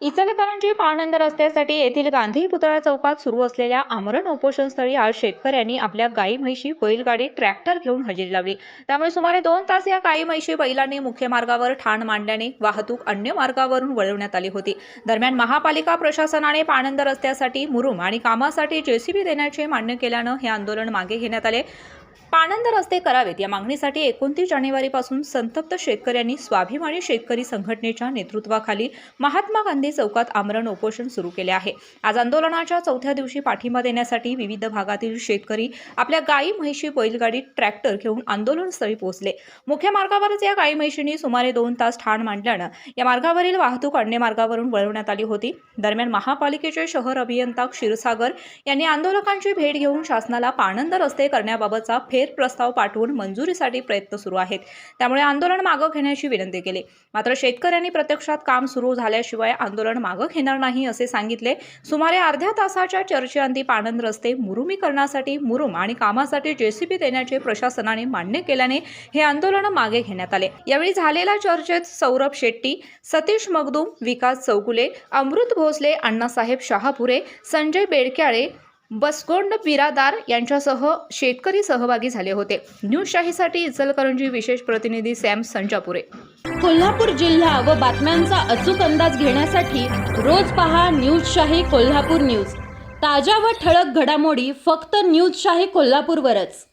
इचलकरंजी पाणंद रस्त्यासाठी येथील गांधी पुतळा चौकात सुरू असलेल्या आमरण उपोषणस्थळी आज शेतकऱ्यांनी आपल्या गाई म्हैशी बैलगाडी ट्रॅक्टर घेऊन हजेरी लावली. त्यामुळे सुमारे दोन तास या गाई म्हैशी बैलांनी मुख्य मार्गावर ठाण मांडल्याने वाहतूक अन्य मार्गावरून वळवण्यात आली होती. दरम्यान महापालिका प्रशासनाने पाणंद रस्त्यासाठी मुरुम आणि कामासाठी जेसीबी देण्याचे मान्य केल्यानं हे आंदोलन मागे घेण्यात आले. पाणंद रस्ते करावेत. या मागणीसाठी एकोणतीस जानेवारीपासून संतप्त शेतकऱ्यांनी स्वाभिमानी शेतकरी संघटनेच्या नेतृत्वाखाली महात्मा गांधी चौकात आमरण उपोषण सुरू केले आहे. आज आंदोलनाच्या चौथ्या दिवशी पाठिंबा देण्यासाठी विविध भागातील शेतकरी आपल्या गायी म्हैशी बैलगाडी ट्रॅक्टर घेऊन आंदोलनस्थळी पोहोचले. मुख्य मार्गावरच या गायी म्हैशींनी सुमारे दोन तास ठाण मांडल्यानं या मार्गावरील वाहतूक अन्य मार्गावरून वळवण्यात आली होती. दरम्यान महापालिकेचे शहर अभियंता क्षीरसागर यांनी आंदोलकांची भेट घेऊन शासनाला पाणंद रस्ते करण्याबाबतचा फेर प्रस्ताव पाठवून मंजुरीसाठी प्रयत्न सुरू आहेत. त्यामुळे आंदोलन मागं घेण्याची विनंती केली. मात्र शेतकऱ्यांनी प्रत्यक्षात काम सुरू झाल्याशिवाय आंदोलन मागं घेणार नाही असे सांगितले. सुमारे अर्ध्या तासाच्या चर्चेअंती पाणंद रस्ते मुरुमीकरणासाठी मुरुम आणि कामासाठी जेसीबी देण्याचे प्रशासनाने मान्य केल्याने हे आंदोलन मागे घेण्यात आले. यावेळी झालेल्या चर्चेत सौरभ शेट्टी सतीश मगदूम विकास चौगुले अमृत भोसले अण्णासाहेब शहापुरे संजय बेडक्याळे बसगोंड बिरादार यांच्यासह शेतकरी सहभागी झाले होते. न्यूज शाहीसाठी इचलकरंजी विशेष प्रतिनिधी सॅम संजापुरे. कोल्हापूर जिल्हा व बातम्यांचा अचूक अंदाज घेण्यासाठी रोज पहा न्यूज शाही कोल्हापूर न्यूज. ताज्या व ठळक घडामोडी फक्त न्यूज शाही कोल्हापूरवरच.